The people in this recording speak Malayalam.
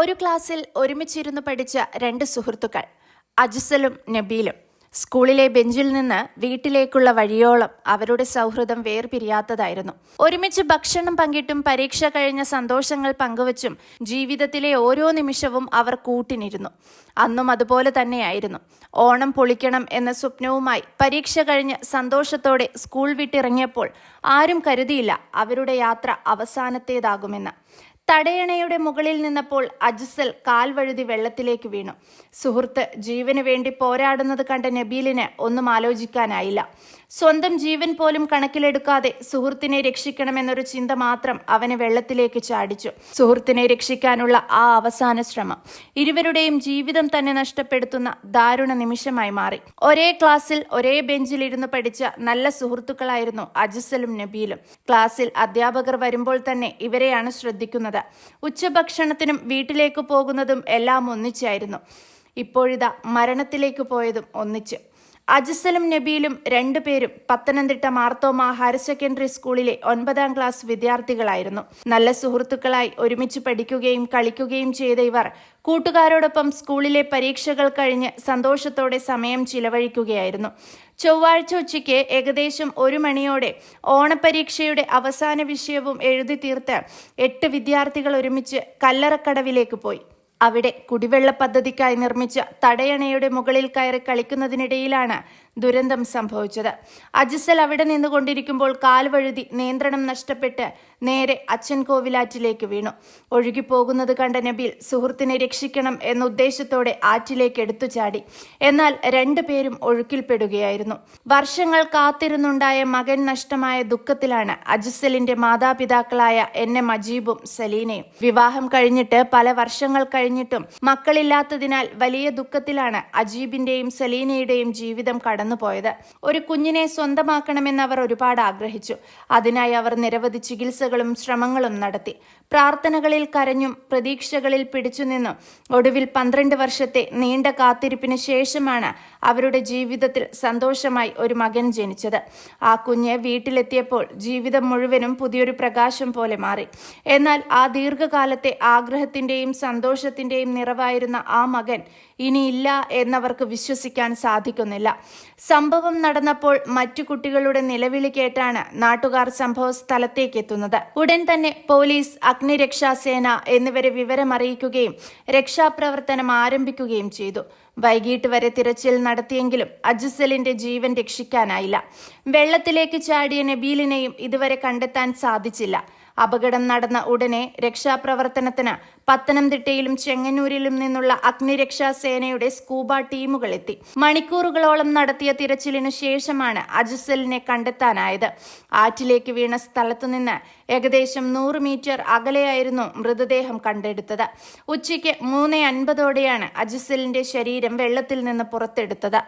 ഒരു ക്ലാസ്സിൽ ഒരുമിച്ചിരുന്ന് പഠിച്ച രണ്ട് സുഹൃത്തുക്കൾ അജസലും നബീലും. സ്കൂളിലെ ബെഞ്ചിൽ നിന്ന് വീട്ടിലേക്കുള്ള വഴിയോളം അവരുടെ സൗഹൃദം വേർപിരിയാത്തതായിരുന്നു. ഒരുമിച്ച് ഭക്ഷണം പങ്കിട്ടും പരീക്ഷ കഴിഞ്ഞ സന്തോഷങ്ങൾ പങ്കുവച്ചും ജീവിതത്തിലെ ഓരോ നിമിഷവും അവർ കൂട്ടിനിരുന്നു. അന്നും അതുപോലെ തന്നെയായിരുന്നു. ഓണം പൊളിക്കണം എന്ന സ്വപ്നവുമായി പരീക്ഷ കഴിഞ്ഞ് സന്തോഷത്തോടെ സ്കൂൾ വിട്ടിറങ്ങിയപ്പോൾ ആരും കരുതിയില്ല അവരുടെ യാത്ര അവസാനത്തേതാകുമെന്ന്. തടയണയുടെ മുകളിൽ നിന്നപ്പോൾ അജ്സൽ കാൽവഴുതി വെള്ളത്തിലേക്ക് വീണു. സുഹൃത്ത് ജീവന് വേണ്ടി പോരാടുന്നത് കണ്ട നബീലിന് ഒന്നും ആലോചിക്കാനായില്ല. സ്വന്തം ജീവൻ പോലും കണക്കിലെടുക്കാതെ സുഹൃത്തിനെ രക്ഷിക്കണമെന്നൊരു ചിന്ത മാത്രം അവനെ വെള്ളത്തിലേക്ക് ചാടിച്ചു. സുഹൃത്തിനെ രക്ഷിക്കാനുള്ള ആ അവസാന ശ്രമം ഇരുവരുടെയും ജീവിതം തന്നെ നഷ്ടപ്പെടുത്തുന്ന ദാരുണ നിമിഷമായി മാറി. ഒരേ ക്ലാസ്സിൽ ഒരേ ബെഞ്ചിൽ ഇരുന്ന് പഠിച്ച നല്ല സുഹൃത്തുക്കളായിരുന്നു അജിസലും നബീലും. ക്ലാസ്സിൽ അധ്യാപകർ വരുമ്പോൾ തന്നെ ഇവരെയാണ് ശ്രദ്ധിക്കുന്നത്. ഉച്ചഭക്ഷണത്തിനും വീട്ടിലേക്ക് പോകുന്നതും എല്ലാം ഒന്നിച്ചായിരുന്നു. ഇപ്പോഴിതാ മരണത്തിലേക്ക് പോയതും ഒന്നിച്ച്. അജസലും നബീലും രണ്ടുപേരും പത്തനംതിട്ട മാർത്തോമ ഹയർ സെക്കൻഡറി സ്കൂളിലെ ഒൻപതാം ക്ലാസ് വിദ്യാർത്ഥികളായിരുന്നു. നല്ല സുഹൃത്തുക്കളായി ഒരുമിച്ച് പഠിക്കുകയും കളിക്കുകയും ചെയ്ത ഇവർ കൂട്ടുകാരോടൊപ്പം സ്കൂളിലെ പരീക്ഷകൾ കഴിഞ്ഞ് സന്തോഷത്തോടെ സമയം ചിലവഴിക്കുകയായിരുന്നു. ചൊവ്വാഴ്ച ഉച്ചയ്ക്ക് ഏകദേശം ഒരു മണിയോടെ ഓണപരീക്ഷയുടെ അവസാന വിഷയവും എഴുതി തീർത്ത് എട്ട് വിദ്യാർത്ഥികൾ ഒരുമിച്ച് കല്ലറക്കടവിലേക്ക് പോയി. അവിടെ കുടിവെള്ള പദ്ധതിക്കായി നിർമ്മിച്ച തടയണയുടെ മുകളിൽ കയറി കളിക്കുന്നതിനിടയിലാണ് ദുരന്തം സംഭവിച്ചത്. അജിസൽ അവിടെ നിന്നുകൊണ്ടിരിക്കുമ്പോൾ കാൽവഴുതി നിയന്ത്രണം നഷ്ടപ്പെട്ട് നേരെ അച്ഛൻ കോവിലാറ്റിലേക്ക് വീണു. ഒഴുകിപ്പോകുന്നത് കണ്ട നബിൽ സുഹൃത്തിനെ രക്ഷിക്കണം എന്ന ഉദ്ദേശത്തോടെ ആറ്റിലേക്ക് എടുത്തു ചാടി. എന്നാൽ രണ്ടുപേരും ഒഴുക്കിൽപ്പെടുകയായിരുന്നു. വർഷങ്ങൾ കാത്തിരുന്നുണ്ടായ മകൻ നഷ്ടമായ ദുഃഖത്തിലാണ് അജിസലിന്റെ മാതാപിതാക്കളായ എൻ എ മജീബും സലീനയും. വിവാഹം കഴിഞ്ഞിട്ട് പല വർഷങ്ങൾ കഴിഞ്ഞിട്ടും മക്കളില്ലാത്തതിനാൽ വലിയ ദുഃഖത്തിലാണ് അജീബിന്റെയും സലീനയുടെയും ജീവിതം കടന്നുപോയത്. ഒരു കുഞ്ഞിനെ സ്വന്തമാക്കണമെന്ന് അവർ ഒരുപാട് ആഗ്രഹിച്ചു. അതിനായി അവർ നിരവധി ചികിത്സകളും ശ്രമങ്ങളും നടത്തി. പ്രാർത്ഥനകളിൽ കരഞ്ഞും പ്രതീക്ഷകളിൽ പിടിച്ചുനിന്നും ഒടുവിൽ പന്ത്രണ്ട് വർഷത്തെ നീണ്ട കാത്തിരിപ്പിന് ശേഷമാണ് അവരുടെ ജീവിതത്തിൽ സന്തോഷമായി ഒരു മകൻ ജനിച്ചത്. ആ കുഞ്ഞ് വീട്ടിലെത്തിയപ്പോൾ ജീവിതം മുഴുവനും പുതിയൊരു പ്രകാശം പോലെ മാറി. എന്നാൽ ആ ദീർഘകാലത്തെ ആഗ്രഹത്തിന്റെയും സന്തോഷത്തിന്റെയും നിറവായിരുന്ന ആ മകൻ ഇനിയില്ല എന്നവർക്ക് വിശ്വസിക്കാൻ സാധിക്കുന്നില്ല. സംഭവം നടന്നപ്പോൾ മറ്റു കുട്ടികളുടെ നിലവിളി കേട്ടാണ് നാട്ടുകാർ സംഭവ സ്ഥലത്തേക്ക് എത്തുന്നത് ഉടൻ തന്നെ പോലീസ് അഗ്നിരക്ഷാസേന എന്നിവരെ വിവരമറിയിക്കുകയും രക്ഷാപ്രവർത്തനം ആരംഭിക്കുകയും ചെയ്തു. വൈകിട്ട് വരെ തിരച്ചിൽ നടത്തിയെങ്കിലും അജുസലിന്റെ ജീവൻ രക്ഷിക്കാനായില്ല. വെള്ളത്തിലേക്ക് ചാടിയ നബീലിനെയും ഇതുവരെ കണ്ടെത്താൻ സാധിച്ചില്ല. അപകടം നടന്ന ഉടനെ രക്ഷാപ്രവർത്തനത്തിന് പത്തനംതിട്ടയിലും ചെങ്ങന്നൂരിലും നിന്നുള്ള അഗ്നിരക്ഷാ സേനയുടെ സ്കൂബ ടീമുകൾ എത്തി. മണിക്കൂറുകളോളം നടത്തിയ തിരച്ചിലിനു ശേഷമാണ് അജുസലിനെ കണ്ടെത്താനായത്. ആറ്റിലേക്ക് വീണ സ്ഥലത്തുനിന്ന് ഏകദേശം നൂറ് മീറ്റർ അകലെയായിരുന്നു മൃതദേഹം കണ്ടെടുത്തത്. ഉച്ചയ്ക്ക് മൂന്ന് അൻപതോടെയാണ് അജുസലിന്റെ ശരീരം വെള്ളത്തിൽ നിന്ന് പുറത്തെടുത്തത്.